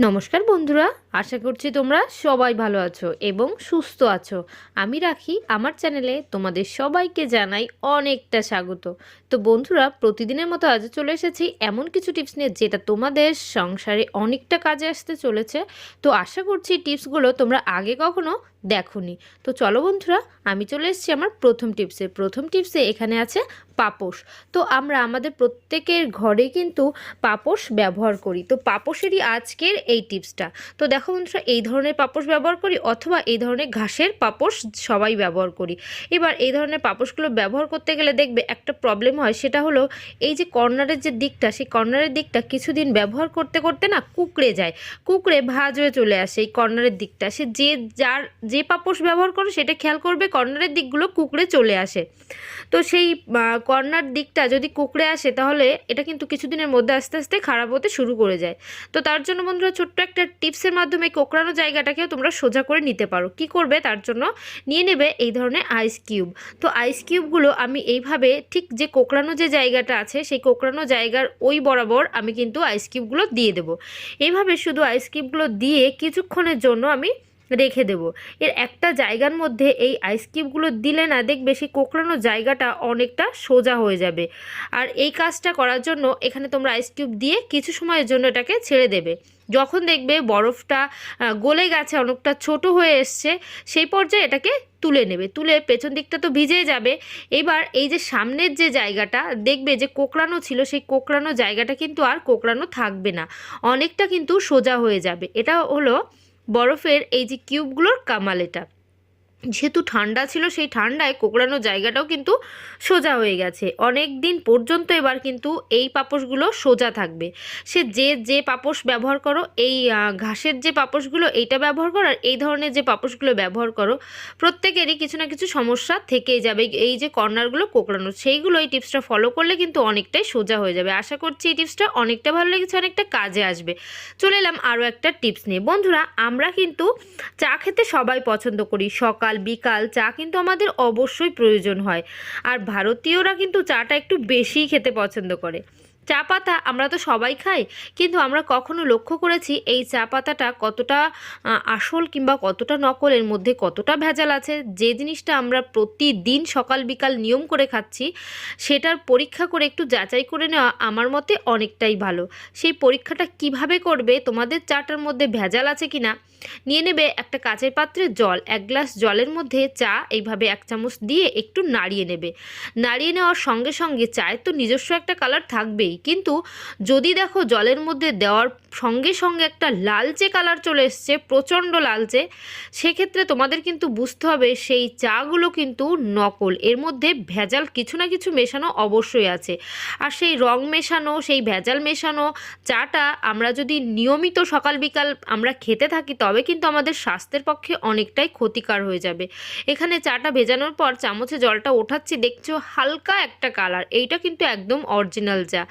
নমস্কার বন্ধুরা। আশা করছি তোমরা সবাই ভালো আছো এবং সুস্থ আছো। আমি রাখি, আমার চ্যানেলে তোমাদের সবাইকে জানাই অনেকটা স্বাগত। তো বন্ধুরা, প্রতিদিনের মতো আজ চলে এসেছি এমন কিছু টিপস নিয়ে যেটা তোমাদের সংসারে অনেকটা কাজে আসতে চলেছে। তো আশা করছি টিপসগুলো তোমরা আগে কখনো দেখোনি। তো চলো বন্ধুরা, আমি চলে এসেছি আমার প্রথম টিপসে। প্রথম টিপসে এখানে আছে পাপোশ। তো আমরা আমাদের প্রত্যেকের ঘরে কিন্তু পাপোশ ব্যবহার করি। তো পাপোশেরই আজকের এই টিপসটা। তো দেখো বন্ধুরা, এই ধরনের পাপোশ ব্যবহার করি অথবা এই ধরনের ঘাসের পাপোশ সবাই ব্যবহার করি। এবার এই ধরনের পাপোশগুলো ব্যবহার করতে গেলে দেখবে একটা প্রবলেম হয়, সেটা হলো এই যে কর্নারের যে দিকটা, সেই কর্নারের দিকটা কিছুদিন ব্যবহার করতে করতে না কুকড়ে যায়। কুকড়ে ভাজ হয়ে চলে আসে এই কর্নারের দিকটা। সে যে যার যে পাপোশ ব্যবহার করে সেটা খেয়াল করবে কর্নারের দিকগুলো কুকড়ে চলে আসে। তো সেই কর্নার দিকটা যদি কুকড়ে আসে তাহলে এটা কিন্তু কিছুদিনের মধ্যে আস্তে আস্তে খারাপ হতে শুরু করে যায়। তো তার জন্য বন্ধুরা ছোট্ট একটা টিপসের মাধ্যমে কোকড়ানো জায়গাটাকেও তোমরা সোজা করে নিতে পারো। কি করবে? তার জন্য নিয়ে নেবে এই ধরনের আইস কিউব তো আইস কিউবগুলো আমি এইভাবে ঠিক যে কোকড়ানো যে জায়গাটা আছে, সেই কোকড়ানো জায়গার ওই বরাবর আমি কিন্তু আইস কিউবগুলো দিয়ে দেবো। এইভাবে শুধু আইস কিউবগুলো দিয়ে কিছুক্ষণের জন্য আমি রেখে দেবো। এর একটা জায়গার মধ্যে এই আইস কিউবগুলো দিলে না দেখবে সেই কোকড়ানো জায়গাটা অনেকটা সোজা হয়ে যাবে। আর এই কাজটা করার জন্য এখানে তোমরা আইস কিউব দিয়ে কিছু সময়ের জন্য এটাকে ছেড়ে দেবে। যখন দেখবে বরফটা গলে গেছে, অনেকটা ছোট হয়ে এসছে, সেই পর্যায়ে এটাকে তুলে নেবে। তুলে পেছন দিকটা তো ভিজে যাবে। এবার এই যে সামনের যে জায়গাটা, দেখবে যে কোকড়ানো ছিল, সেই কোকড়ানো জায়গাটা কিন্তু আর কোকড়ানো থাকবে না। অনেকটা কিন্তু সোজা হয়ে যাবে। এটা হলো বরফের এই যে কিউবগুলোর কামাল এটা। যেহেতু ঠান্ডা ছিল, সেই ঠান্ডায় কোকড়ানো জায়গাটাও কিন্তু সোজা হয়ে গেছে। অনেক দিন পর্যন্ত এবার কিন্তু এই পাপোশগুলো সোজা থাকবে। সে যে যে পাপোশ ব্যবহার করো, এই ঘাসের যে পাপোশগুলো, এইটা ব্যবহার করো আর এই ধরনের যে পাপোশগুলো ব্যবহার করো, প্রত্যেকেরই কিছু না কিছু সমস্যা থেকেই যাবে। এই যে কর্নারগুলো কোকড়ানো, সেইগুলো এই টিপসটা ফলো করলে কিন্তু অনেকটাই সোজা হয়ে যাবে। আশা করছি এই টিপসটা অনেকটা ভালো লেগেছে, অনেকটা কাজে আসবে। চলে এলাম আরও একটা টিপস নিয়ে। বন্ধুরা, আমরা কিন্তু চা খেতে সবাই পছন্দ করি। সকাল বিকাল, চা কিন্তু আমাদের অবশ্যই প্রয়োজন হয়। আর ভারতীয়রা কিন্তু চাটা একটু বেশিই খেতে পছন্দ করে। চা পাতা আমরা তো সবাই খাই, কিন্তু আমরা কখনো লক্ষ্য করেছি এই চা পাতাটা কতটা আসল কিংবা কতটা নকল, এর মধ্যে কতটা ভেজাল আছে, যে জিনিসটা আমরা প্রতিদিন সকাল বিকাল নিয়ম করে খাচ্ছি, সেটার পরীক্ষা করে একটু যাচাই করে নেওয়া আমার মতে অনেকটাই ভালো। সেই পরীক্ষাটা কীভাবে করবে, তোমাদের চাটার মধ্যে ভেজাল আছে কি না নিয়ে নেবে একটা কাচের পাত্রে জল, এক গ্লাস জলের মধ্যে চা এইভাবে এক চামচ দিয়ে একটু নাড়িয়ে নেবে। নাড়িয়ে নেওয়ার সঙ্গে সঙ্গে চায়ের তো নিজস্ব একটা কালার থাকবেই। কিন্তু যদি দেখো জলের মধ্যে দেওয়ার সঙ্গে সঙ্গে একটা লালচে কালার চলে এসছে, প্রচণ্ড লালচে। সেক্ষেত্রে তোমাদের কিন্তু বুঝতে হবে সেই চাগুলো কিন্তু নকল। এর মধ্যে ভেজাল কিছু না কিছু মেশানো অবশ্যই আছে। আর সেই রং মেশানো, সেই ভেজাল মেশানো চাটা আমরা যদি নিয়মিত সকাল বিকাল আমরা খেতে থাকি, তবে কিন্তু আমাদের স্বাস্থ্যের পক্ষে অনেকটাই ক্ষতিকার হয়ে যাবে। এখানে চাটা ভেজানোর পর চামচে জলটা ওঠাচ্ছি, দেখছ হালকা একটা কালার। এইটা কিন্তু একদম অরিজিনাল চা।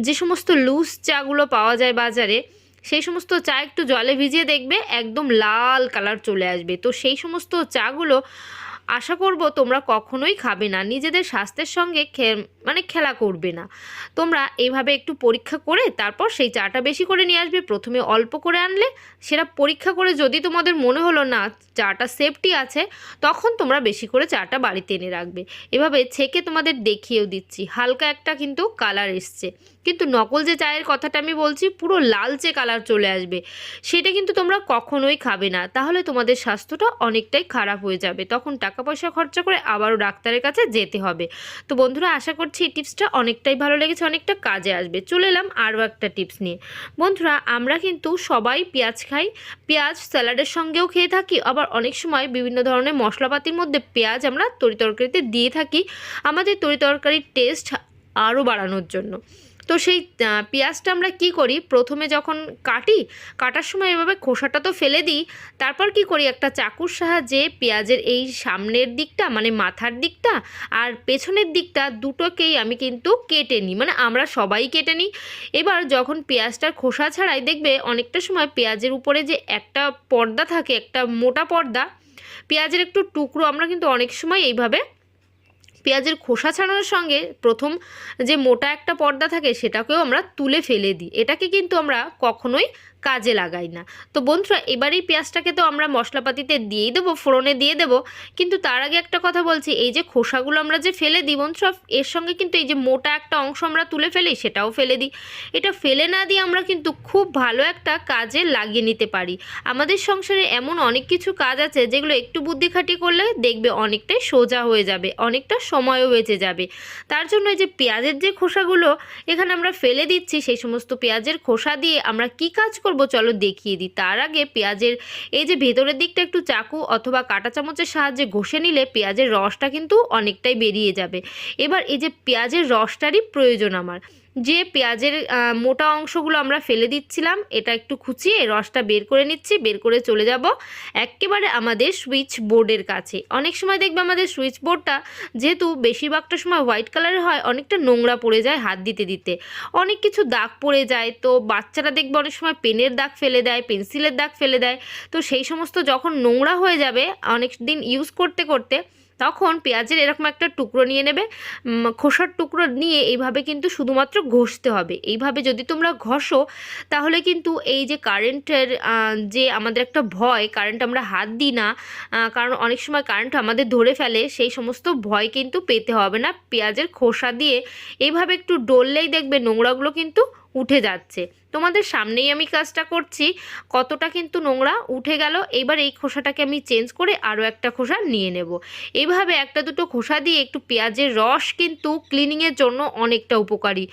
যে সমস্ত লুজ চাগুলো পাওয়া যায় বাজারে সেই সমস্ত চা একটু জলে ভিজিয়ে দেখবে একদম লাল কালার চলে আসবে। তো সেই সমস্ত চাগুলো আশা করব তোমরা কখনোই খাবে না। নিজেদের স্বাস্থ্যের সঙ্গে মানে খেলা করবে না। তোমরা এইভাবে একটু পরীক্ষা করে তারপর সেই চাটা বেশি করে নিয়ে আসবে। প্রথমে অল্প করে আনলে সেটা পরীক্ষা করে যদি তোমাদের মনে হলো না চাটা সেফটি আছে, তখন তোমরা বেশি করে চাটা বাড়িতে এনে রাখবে। এভাবে ছেঁকে তোমাদের দেখিয়েও দিচ্ছি। হালকা একটা কিন্তু কালার এসছে। কিন্তু নকল যে চায়ের কথাটা আমি বলছি, পুরো লালচে কালার চলে আসবে, সেটা কিন্তু তোমরা কখনোই খাবে না। তাহলে তোমাদের স্বাস্থ্যটা অনেকটাই খারাপ হয়ে যাবে। তখন টাকা পয়সা খরচা করে আবারও ডাক্তারের কাছে যেতে হবে। তো বন্ধুরা, আশা করছি এই টিপসটা অনেকটাই ভালো লেগেছে, অনেকটা কাজে আসবে। চলে এলাম আরও একটা টিপস নিয়ে। বন্ধুরা, আমরা কিন্তু সবাই পেঁয়াজ খাই। পেঁয়াজ স্যালাডের সঙ্গেও খেয়ে থাকি। আবার অনেক সময় বিভিন্ন ধরনের মশলাপাতির মধ্যে পেঁয়াজ আমরা তরিতরকারিতে দিয়ে থাকি। আমাদের তরিতরকারির টেস্ট আরও বাড়ানোর জন্য। তো সেই পেঁয়াজটা আমরা কি করি? প্রথমে যখন কাটি, কাটার সময় এভাবে খোসাটা তো ফেলে দিই। তারপর কি করি? একটা চাকুর সাহায্যে পেঁয়াজের এই সামনের দিকটা মানে মাথার দিকটা আর পেছনের দিকটা দুটোকেই আমি কিন্তু কেটে নিই। মানে আমরা সবাই কেটে নিই। এবার যখন পেঁয়াজটার খোসা ছাড়াই দেখবে, অনেকটা সময় পেঁয়াজের উপরে যে একটা পর্দা থাকে, একটা মোটা পর্দা, পেঁয়াজের একটু টুকরো আমরা কিন্তু অনেক সময় এইভাবে পেঁয়াজের খোসা ছাড়ানোর সঙ্গে প্রথম যে মোটা একটা পর্দা থাকে সেটাকেও আমরা তুলে ফেলে দিই। এটাকে কিন্তু আমরা কখনোই কাজে লাগাই না। তো বন্ধুরা এবার এই পেঁয়াজটাকে তো আমরা মশলাপাতিতে দিয়েই দেবো, ফোড়নে দিয়ে দেবো। কিন্তু তার আগে একটা কথা বলছি, এই যে খোসাগুলো আমরা যে ফেলে দিই বন্ধুরা, এর সঙ্গে কিন্তু এই যে মোটা একটা অংশ আমরা তুলে ফেলি, সেটাও ফেলে দিই। এটা ফেলে না দিয়ে আমরা কিন্তু খুব ভালো একটা কাজে লাগিয়ে নিতে পারি। আমাদের সংসারে এমন অনেক কিছু কাজ আছে, যেগুলো একটু বুদ্ধি খাটি করলে দেখবে অনেকটাই সোজা হয়ে যাবে, অনেকটা সময়ও বেঁচে যাবে। তার জন্য এই যে পেঁয়াজের যে খোসাগুলো এখানে আমরা ফেলে দিচ্ছি, সেই সমস্ত পেঁয়াজের খোসা দিয়ে আমরা কি কাজ করব চলো দেখিয়ে দিই। তার আগে পেঁয়াজের এই যে ভেতরের দিকটা একটু চাকু অথবা কাঁটা চামচের সাহায্যে ঘষে নিলে পেঁয়াজের রসটা কিন্তু অনেকটাই বেরিয়ে যাবে। এবার এই যে পেঁয়াজের রসটারই প্রয়োজন আমার। যে পেঁয়াজের মোটা অংশগুলো আমরা ফেলে দিচ্ছিলাম, এটা একটু খুঁচিয়ে রসটা বের করে নিচ্ছি, বের করে চলে যাব একেবারে আমাদের সুইচ বোর্ডের কাছে। অনেক সময় দেখবে আমাদের সুইচ বোর্ডটা যেহেতু বেশিরভাগটা সময় হোয়াইট কালারের হয়, অনেকটা নোংরা পড়ে যায় হাত দিতে দিতে। অনেক কিছু দাগ পড়ে যায়, তো বাচ্চারা দেখবে অনেক সময় পেনের দাগ ফেলে দেয়, পেন্সিলের দাগ ফেলে দেয়। তো সেই সমস্ত যখন নোংরা হয়ে যাবে অনেক দিন ইউজ করতে করতে তখন পেঁয়াজের এরকম একটা টুকরো নিয়ে নেবে। খোসার টুকরো নিয়ে এইভাবে কিন্তু শুধুমাত্র ঘষতে হবে। এইভাবে যদি তোমরা ঘষো, তাহলে কিন্তু এই যে কারেন্টের যে আমাদের একটা ভয় কারেন্ট আমরা হাত দিই না কারণ অনেক সময় কারেন্ট আমাদের ধরে ফেলে, সেই সমস্ত ভয় কিন্তু পেতে হবে না। পেঁয়াজের খোসা দিয়ে এইভাবে একটু ডললেই দেখবে নোংরাগুলো কিন্তু উঠে যাচ্ছে। তোমাদের সামনেই আমি কাজটা করছি। কতটা কিন্তু নোংরা উঠে গেল, এবার এই খোসাটাকে আমি চেঞ্জ করে আরও একটা খোসা নিয়ে নেব। এইভাবে একটা দুটো খোসা দিয়ে একটু পেঁয়াজের রস কিন্তু ক্লিনিংয়ের জন্য অনেকটা উপকারী।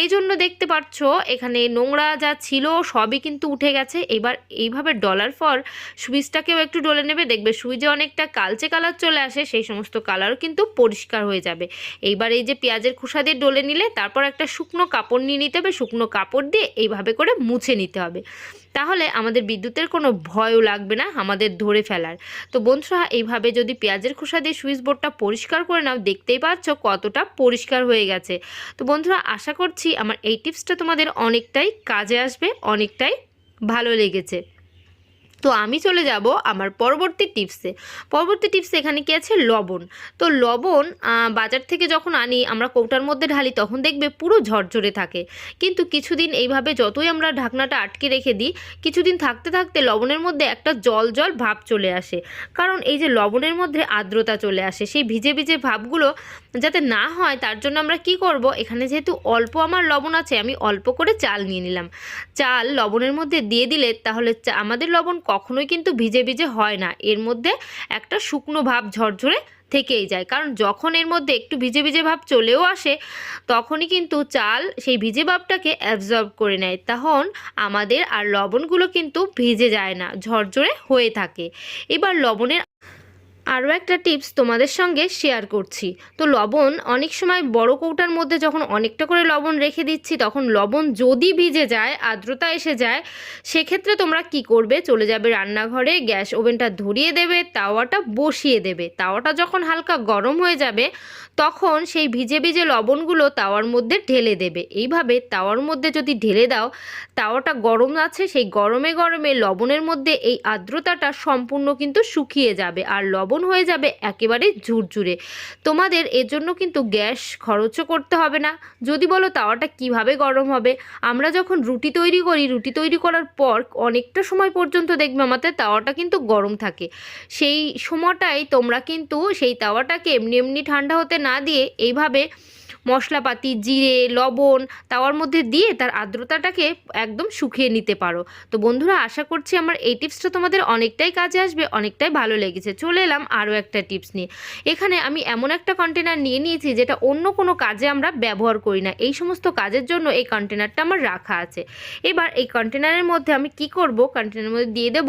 এই জন্য দেখতে পাচ্ছ, এখানে নোংরা যা ছিল সবই কিন্তু উঠে গেছে। এবার এইভাবে ডলার পর সুইচটাকেও একটু ডলে নেবে, দেখবে সুইচে অনেকটা কালচে কালার চলে আসে, সেই সমস্ত কালারও কিন্তু পরিষ্কার হয়ে যাবে। এইবার এই যে পেঁয়াজের খোসা দিয়ে ডলে নিলে, তারপর একটা শুকনো কাপড় নিয়ে নিতে হবে, শুকনো কাপড় দিয়ে এইভাবে করে মুছে নিতে হবে। তাহলে আমাদের বিদ্যুতের কোনো ভয়ও লাগবে না, আমাদের ধরে ফেলার। তো বন্ধুরা, এইভাবে যদি পেঁয়াজের খোসা দিয়ে সুইচ বোর্ডটা পরিষ্কার করে নাও, দেখতেই পাচ্ছ কতটা পরিষ্কার হয়ে গেছে। তো বন্ধুরা, আশা করছি আমার এই টিপসটা তোমাদের অনেকটাই কাজে আসবে, অনেকটাই ভালো লেগেছে। তো আমি চলে যাব আমার পরবর্তী টিপসে। পরবর্তী টিপসে এখানে কি আছে? লবণ। তো লবণ বাজার থেকে যখন আনি, আমরা কৌটার মধ্যে ঢালি, তখন দেখবে পুরো ঝরঝরে থাকে। কিন্তু কিছুদিন এইভাবে যতই আমরা ঢাকনাটা আটকে রেখে দিই, কিছুদিন থাকতে থাকতে লবণের মধ্যে একটা জল জল ভাব চলে আসে। কারণ এই যে লবণের মধ্যে আর্দ্রতা চলে আসে, সেই ভিজে ভিজে ভাবগুলো যাতে না হয়, তার জন্য আমরা কি করব? এখানে যেহেতু অল্প আমার লবণ আছে, আমি অল্প করে চাল নিয়ে নিলাম। চাল লবণের মধ্যে দিয়ে দিলে তাহলে আমাদের লবণ কখনোই কিন্তু ভিজে ভিজে হয় না। এর মধ্যে একটা শুকনো ভাব ঝরঝরে থেকেই যায়। কারণ যখন এর মধ্যে একটু ভিজে ভিজে ভাব চলেও আসে, তখনই কিন্তু চাল সেই ভিজে ভাবটাকে অ্যাবজর্ব করে নেয়। তখন আমাদের আর লবণগুলো কিন্তু ভিজে যায় না, ঝরঝরে হয়ে থাকে। এবার লবণের আরও একটা টিপস তোমাদের সঙ্গে শেয়ার করছি। তো লবণ অনেক সময় বড় কৌটার মধ্যে যখন অনেকটা করে লবণ রেখে দিচ্ছি, তখন লবণ যদি ভিজে যায়, আর্দ্রতা এসে যায়, সেক্ষেত্রে তোমরা কি করবে? চলে যাবে রান্নাঘরে, গ্যাস ওভেনটা ধরিয়ে দেবে, তাওয়াটা বসিয়ে দেবে। তাওয়াটা যখন হালকা গরম হয়ে যাবে, তখন সেই ভিজে ভিজে লবণগুলো তাওয়ার মধ্যে ঢেলে দেবে। এইভাবে তাওয়ার মধ্যে যদি ঢেলে দাও, তাওয়াটা গরম আছে, সেই গরমে গরমে লবণের মধ্যে এই আর্দ্রতাটা সম্পূর্ণ কিন্তু শুকিয়ে যাবে। আর লবণ হয়ে যাবে একেবারে ঝুরঝুরে। তোমাদের এর জন্য কিন্তু গ্যাস খরচও করতে হবে না। যদি বলো তাওয়াটা কীভাবে গরম হবে? আমরা যখন রুটি তৈরি করি, রুটি তৈরি করার পর অনেকটা সময় পর্যন্ত দেখবে আমাদের তাওয়াটা কিন্তু গরম থাকে। সেই সময়টাই তোমরা কিন্তু সেই তাওয়াটাকে এমনি এমনি ঠান্ডা হতে না দিয়ে এইভাবে মশলাপাতি, জিরে, লবণ, তাওয়ার মধ্যে দিয়ে তার আর্দ্রতাটাকে একদম শুকিয়ে নিতে পারো। তো বন্ধুরা, আশা করছি আমার এই টিপসটা তোমাদের অনেকটাই কাজে আসবে, অনেকটাই ভালো লেগেছে। চলে এলাম আরও একটা টিপস নিয়ে। এখানে আমি এমন একটা কন্টেনার নিয়ে নিয়েছি যেটা অন্য কোনো কাজে আমরা ব্যবহার করি না। এই সমস্ত কাজের জন্য এই কন্টেনারটা আমার রাখা আছে। এবার এই কন্টেনারের মধ্যে আমি কি করব? কন্টেনারের মধ্যে দিয়ে দেব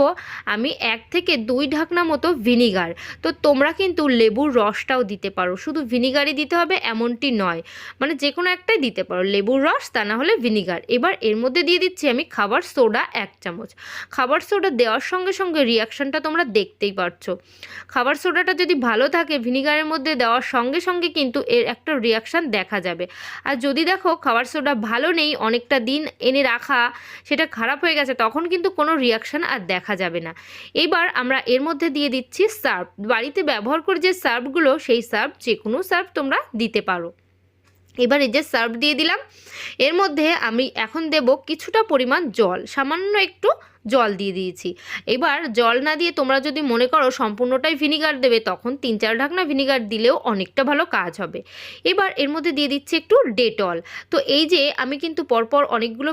আমি এক থেকে দুই ঢাকনা মতো ভিনিগার তো তোমরা কিন্তু লেবুর রসটাও দিতে পারো। শুধু ভিনিগারই দিতে হবে, এমনটি নয়। মানে যে কোনো একটাই দিতে পারো। লেবুর রস, তা না হলে ভিনিগার। এবার এর মধ্যে দিয়ে দিচ্ছি আমি খাবার সোডা এক চামচ। খাবার সোডা দেওয়ার সঙ্গে সঙ্গে রিয়াকশনটা তোমরা দেখতেই পারছ। খাবার সোডাটা যদি ভালো থাকে, ভিনিগারের মধ্যে দেওয়ার সঙ্গে সঙ্গে কিন্তু এর একটা রিয়াকশান দেখা যাবে। আর যদি দেখো খাবার সোডা ভালো নেই, অনেকটা দিন এনে রাখা, সেটা খারাপ হয়ে গেছে, তখন কিন্তু কোনো রিয়াকশান আর দেখা যাবে না। এবার আমরা এর মধ্যে দিয়ে দিচ্ছি সার্ফ। বাড়িতে ব্যবহার করে যে সার্ফগুলো, সেই সার্ফ যে কোনো সার্ফ তোমরা দিতে পারো। এবার এই যে সার্ভ দিয়ে দিলাম, এর মধ্যে আমি এখন দেব কিছুটা পরিমাণ জল, সামান্য একটু জল দিয়ে দিয়েছি। এবার জল না দিয়ে তোমরা যদি মনে করো সম্পূর্ণটাই ভিনিগার দেবে, তখন তিন চার ঢাকনা ভিনিগার দিলেও অনেকটা ভালো কাজ হবে। এবার এর মধ্যে দিয়ে দিচ্ছি একটু ডেটল তো এই যে আমি কিন্তু পরপর অনেকগুলো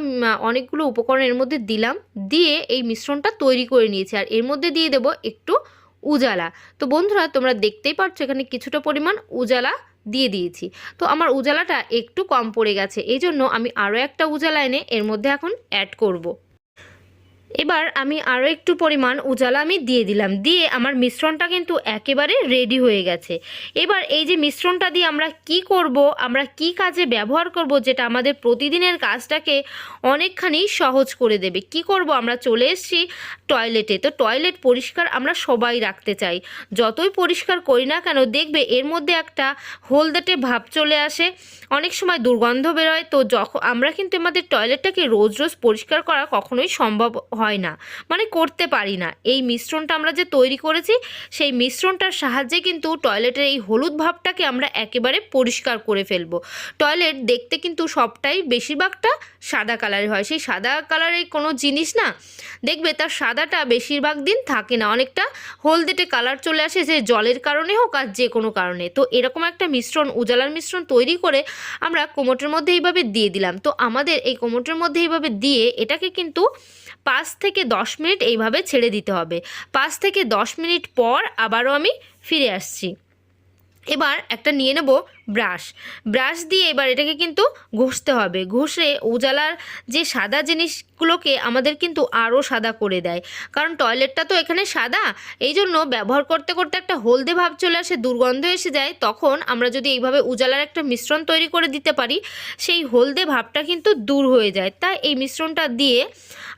অনেকগুলো উপকরণ এর মধ্যে দিলাম, দিয়ে এই মিশ্রণটা তৈরি করে নিয়েছি। আর এর মধ্যে দিয়ে দেব একটু উজালা। তো বন্ধুরা, তোমরা দেখতেই পাচ্ছ এখানে কিছুটা পরিমাণ উজালা দিয়ে দিয়েছি তো আমার উজালাটা একটু কম পড়ে গেছে এই জন্য আমি আরও একটা উজালা এনে এর মধ্যে এখন অ্যাড করব। এবার আমি আরও একটু পরিমাণ উজালা আমি দিয়ে দিলাম। দিয়ে আমার মিশ্রণটা কিন্তু একেবারে রেডি হয়ে গেছে। এবার এই যে মিশ্রণটা দিয়ে আমরা কি করব, আমরা কি কাজে ব্যবহার করব, যেটা আমাদের প্রতিদিনের কাজটাকে অনেকখানি সহজ করে দেবে। কি করব, আমরা চলে এসেছি টয়লেটে তো টয়লেট পরিষ্কার আমরা সবাই রাখতে চাই। যতই পরিষ্কার করি না কেন, দেখবে এর মধ্যে একটা হলদেটে ভাব চলে আসে। অনেক সময় দুর্গন্ধ বেরোয়। তো যখন আমরা কিন্তু আমাদের টয়লেটটাকে রোজ রোজ পরিষ্কার করা কখনোই সম্ভব হয় না। মানে করতে পারি না। এই মিশ্রণটা আমরা যে তৈরি করেছি, সেই মিশ্রণটার সাহায্যে কিন্তু টয়লেটের এই হলুদ ভাবটাকে আমরা একেবারে পরিষ্কার করে ফেলব। টয়লেট দেখতে কিন্তু সবটাই বেশিরভাগটা সাদা কালারের হয়। সেই সাদা কালারের কোনো জিনিস না, দেখবে তার সাদাটা বেশিরভাগ দিন থাকে না। অনেকটা হলদেটে কালার চলে আসে যে জলের কারণে হোক আর যে কোনো কারণে। তো এরকম একটা মিশ্রণ, উজালার মিশ্রণ তৈরি করে আমরা কোমোটের মধ্যে এইভাবে দিয়ে দিলাম। তো আমাদের এই কোমোটের মধ্যে এইভাবে দিয়ে এটাকে কিন্তু পাঁচ থেকে দশ মিনিট এইভাবে ছেড়ে দিতে হবে। পাঁচ থেকে দশ মিনিট পর আবারও আমি ফিরে আসছি। এবার একটা নিয়ে নেব ব্রাশ। ব্রাশ দিয়ে এবার এটাকে কিন্তু ঘষতে হবে। ঘষে উজালার যে সাদা জিনিসগুলোকে আমাদের কিন্তু আরও সাদা করে দেয়। কারণ টয়লেটটা তো এখানে সাদা। এই জন্য ব্যবহার করতে করতে একটা হলদে ভাব চলে আসে, দুর্গন্ধ এসে যায়। তখন আমরা যদি এইভাবে উজালার একটা মিশ্রণ তৈরি করে দিতে পারি, সেই হলদে ভাবটা কিন্তু দূর হয়ে যায়। তাই এই মিশ্রণটা দিয়ে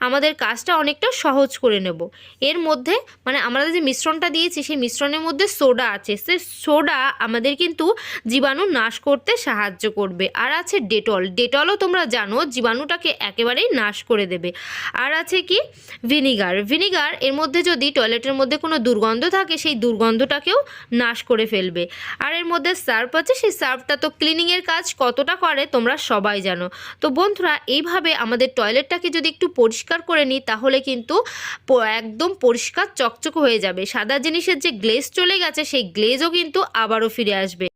আমাদের কাজটা অনেকটা সহজ করে নেব। এর মধ্যে মানে আমরা যে মিশ্রণটা দিয়েছি, সেই মিশ্রণের মধ্যে সোডা আছে। সে সোডা আমাদের কিন্তু জীবাণু নাশ করতে সাহায্য করবে। আর আছে ডেটল। ডেটলও তোমরা জানো, জীবাণুটাকে একেবারেই নাশ করে দেবে। আর আছে কি? ভিনিগার। ভিনিগার এর মধ্যে যদি টয়লেটের মধ্যে কোনো দুর্গন্ধ থাকে, সেই দুর্গন্ধটাকেও নাশ করে ফেলবে। আর এর মধ্যে সার্ফ আছে, সেই সার্ফটা তো ক্লিনিংয়ের কাজ কতটা করে তোমরা সবাই জানো। তো বন্ধুরা, এইভাবে আমাদের টয়লেটটাকে যদি একটু পরিষ্কার করে নিই, তাহলে কিন্তু একদম পরিষ্কার চকচক হয়ে যাবে। সাদা জিনিসের যে গ্লেজ চলে গেছে, সেই গ্লেজও কিন্তু আবারও ফিরে আসবে।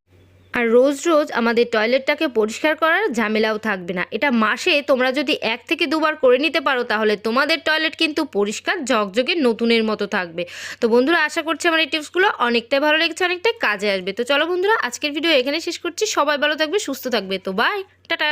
আর রোজ রোজ আমাদের টয়লেটটাকে পরিষ্কার করার ঝামেলাও থাকবে না। এটা মাসে তোমরা যদি এক থেকে দুবার করে নিতে পারো, তাহলে তোমাদের টয়লেট কিন্তু পরিষ্কার, ঝকঝকে, নতুনের মতো থাকবে। তো বন্ধুরা, আশা করছি আমার এই টিপসগুলো অনেকটাই ভালো লেগেছে অনেকটাই কাজে আসবে। তো চলো বন্ধুরা, আজকের ভিডিও এখানে শেষ করছি। সবাই ভালো থাকবে, সুস্থ থাকবে। তো বাই টাটা!